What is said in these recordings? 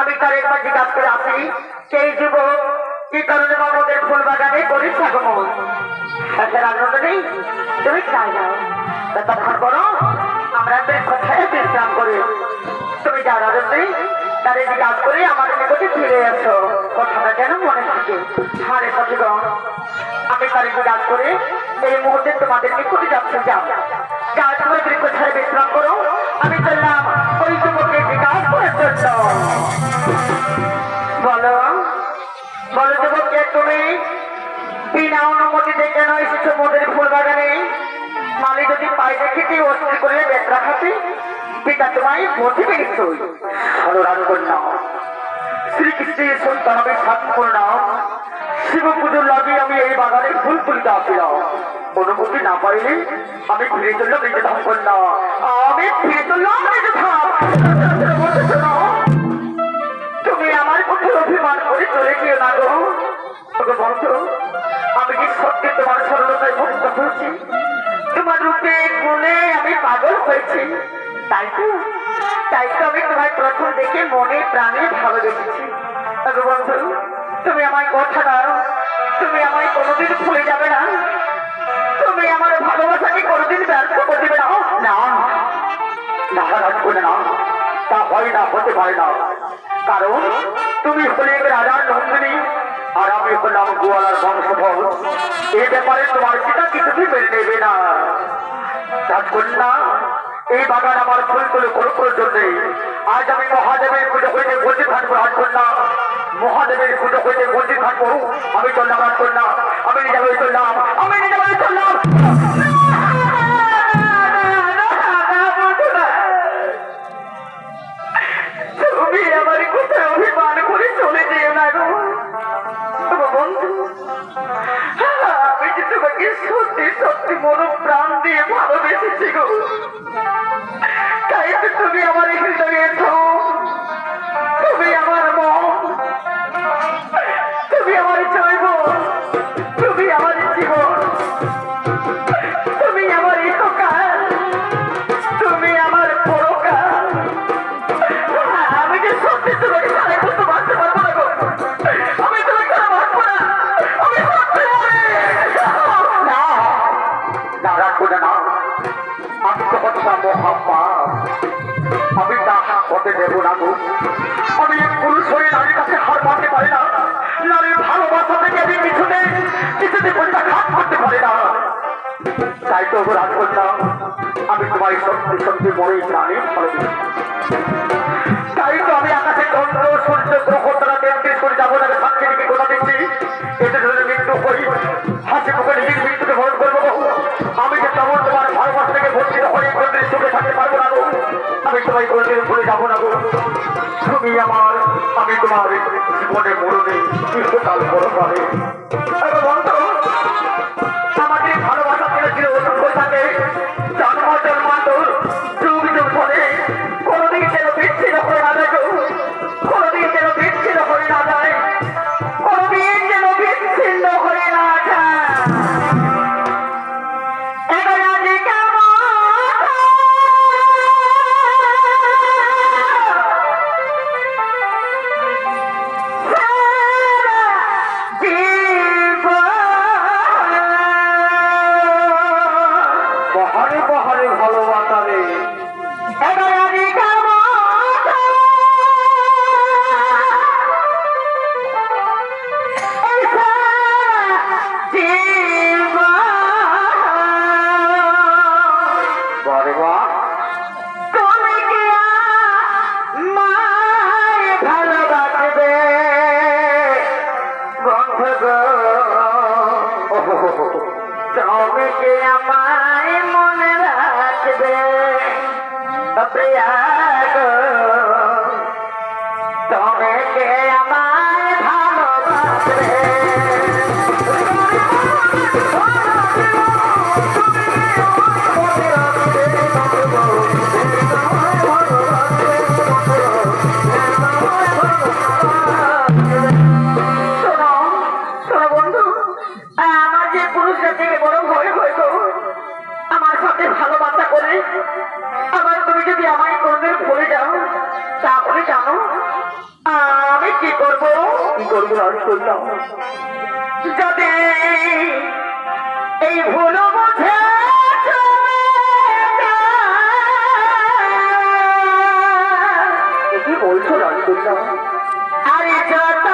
আমি তার একবার জিজ্ঞাসা করে আসি সেই যুবক? কি কারণে ফুল বাগানে একের আনন্দ নেই, তুমি চাই না তখন করো, আমরা কোথায় বিশ্রাম করি। তুমি যার আনন্দে তাদের জিজ্ঞাসা করে আমাদের নিকটে ফিরে এসো। কথাটা যেন মনে থাকে। হারে সচিগণ আমি তার জিজ্ঞাসা করে এই মুহূর্তে তোমাদের নিকটে যাচ্ছি, যাও। যা তুমি বৃক্ষ বিশ্রাম করো। অনুমতিতে কেন এসেছ মোদের ফুল বাগানে? মালি যদি পাই দেখিতে অস্থির করে বেত রাখাতে পিতা তোমায় মধ্যে পেরেছই অনুরাগ কন্যা শ্রীকৃষ্ণের সন্তান আমি সাতপূর্ণ। শিব পুজোর লাগে আমি এই বাগানে ফুল তুলিতে আসিলাম। অনুমতি না পাইলে আমি ফিরে চললাম নিজে ধাম কন্যা। আমি ফিরে চললাম নিজে তুমি আমার কোথায় অভিমান করে চলে গিয়ে না গো। বন্ধু সত্যি তোমার সরলতায় মুক্ত হয়েছি। তোমার রূপে গুণে আমি পাগল হয়েছি। তাই তো তাই তো আমি তোমার প্রথম দেখে মনে প্রাণে ভালোবেসেছি। বন্ধু তুমি কথা দাও। তুমি আমায় কোনোদিন ভুলে যাবে না। তুমি আমার ভালোবাসাকে কোনোদিন ব্যর্থ করে দিবে না। না নারাজ না তা হয় না, হতে পারে না। কারণ তুমি হলে রাজার নন্দিনী। আমি হলাম গোয়ালার বংশধর। এই ব্যাপারে তোমার পিতা কিছুতেই মেনে নেবে না। রাজকন্যা এই বাগান আমার ফুলগুলো কোনো প্রয়োজন নেই আজ আমি মহাদেবের পুজো হইতে বলতে থাকব রাজকন্যা মহাদেবের পুজো হইতে বলতে থাকব আমি চললাম রাজকন্যা আমি নিজে চললাম, আমি নিজে চললাম। মন প্রাণ দিয়ে ভালোবেসেছি গো। তাই তুমি আমার এখানে থো তাই তো আমি তোমার সত্যি সত্যি মনে প্রাণে ভালোবেসেছি তাই তো আমি আকাশে চন্দ্র, সূর্য, গ্রহ, তারা তেত্রিশ করে যাব না সাক্ষী দিকে কথা দিচ্ছি? এতে যদি মৃত্যু হই হাসি মুখে নিজের মৃত্যুকে ভরণ করব আমি যে তেমন তোমার ভালোবাসা থেকে বঞ্চিত হয়ে কোনদিন সুখে থাকতে পারব না আমি তোমায় কোনদিন ভুলে যাব না তুমি আমার, আমি তোমার জীবনে মরণে চিরকাল বড় পাবে தேவா কন্যা আরে যত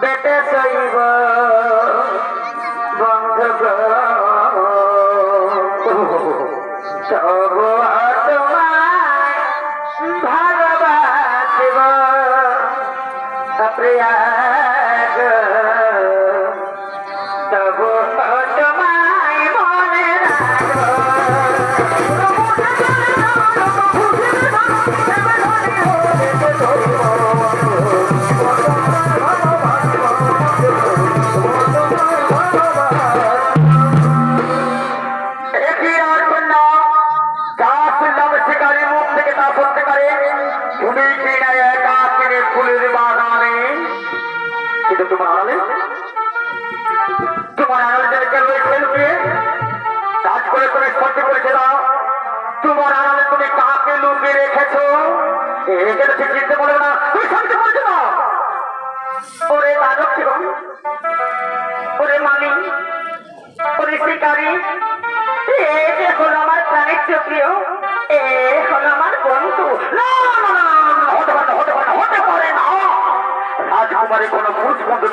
বেটে চলিব বন্ধ সব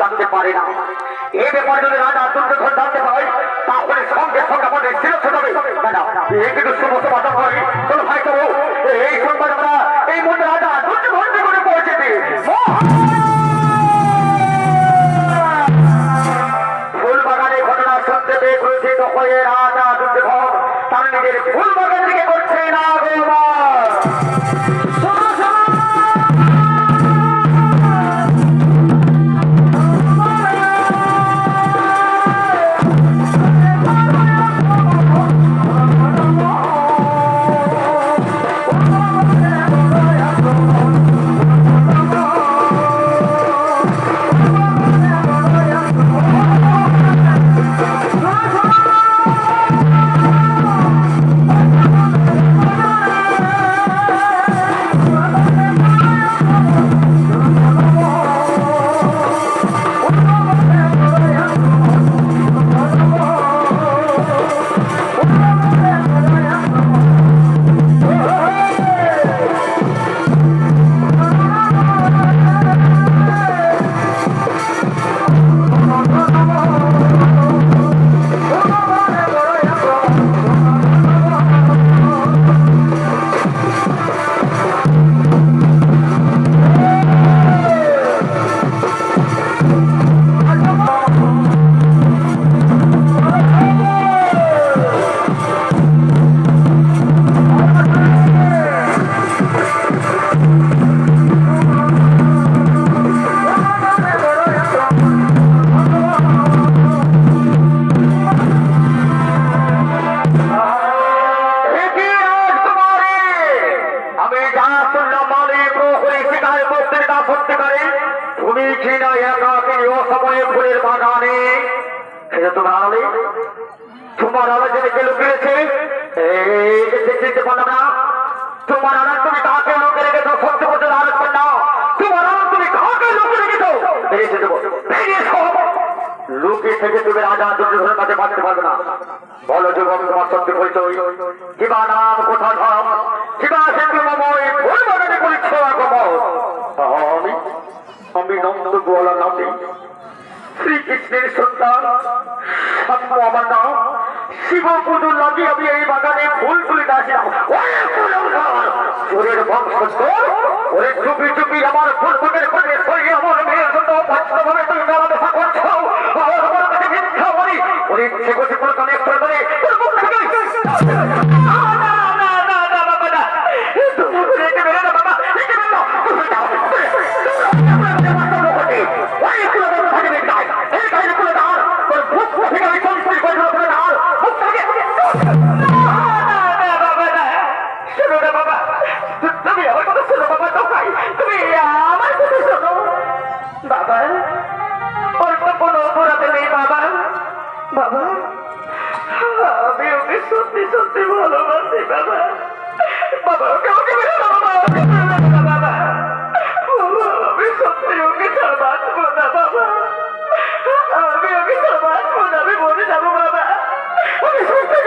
জানতে পারে না। এই ব্যাপারে যদি রাজা দুর্যোধন জানতে পারে, তাহলে সঙ্গে সঙ্গে আমাদের শিরোচ্ছ হবে। ম্যাডাম এই কিন্তু সমস্ত বাধা হয়। চলো ভাই তবু এই সংবাদ আমরা এই মুহূর্তে রাজা থেকে তুমি রাজা দুর্যোধনের কাছে বাঁচতে পারবে না। বলো যুবক, তোমার সত্যি পরিচয়। কিবা নাম কোথা ধর্ম আমি নন্দ গোয়ালা শ্রীকৃষ্ণের সন্তান আমার নাম। শিব পুজোর আমি এই বাগানে ফুল তুলে দাঁড়িয়ে চোরের বংশ ওরে চুপি চুপি আমার ফুল ফুটের ফুটে সরিয়ে শোনো না বাবা। তুমি আমার কথা শোনো বাবা তোমায় তুমি আমার কথা শোনো। বাবা ওর তো কোনো অপরাধে নেই বাবা। আমি সত্যি ওকে ওকে বাবা না বাবা। আমি সত্যি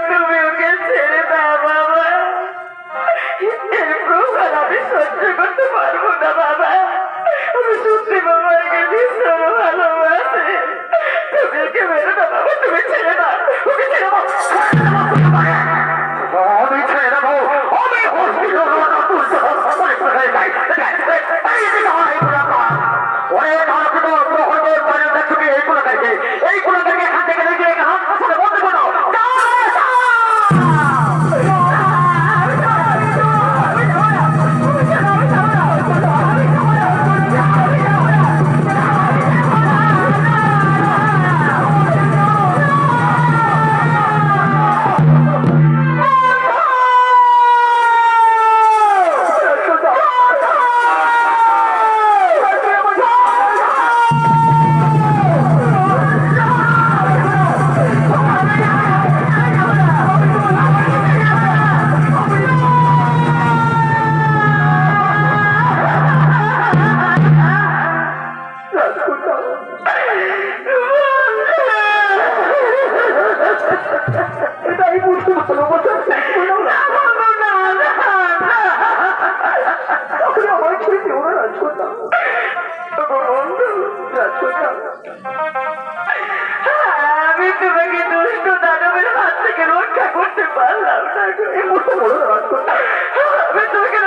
তোমাকে দুষ্ট দানবের হাত থেকে রক্ষা করতে পারলাম না আমি তোমাকে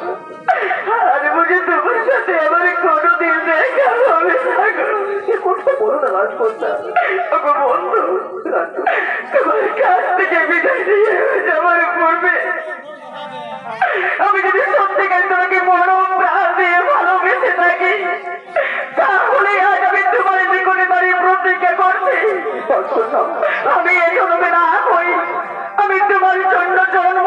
রাজকন্যা আর তোমার সাথে আমার কোনোদিন দেখা হবে না কথা বলো না রাজকন্যা ওগো বন্ধু তোমার কাছ থেকে বিদায় নিয়ে যাওয়ার পূর্বে। আমি যদি সত্যিকার তোমাকে মরম প্রাণ দিয়ে ভালোবেসে থাকি তাহলে আজ আমি তোমার নিকটে দাঁড়িয়ে প্রতিজ্ঞা করছি। আমি এই না হই আমি তোমার জন্য জন্ম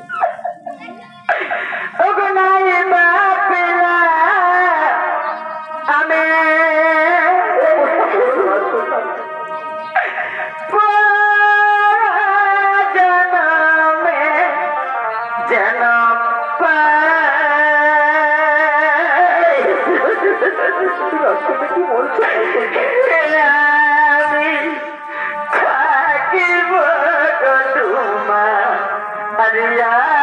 Maria.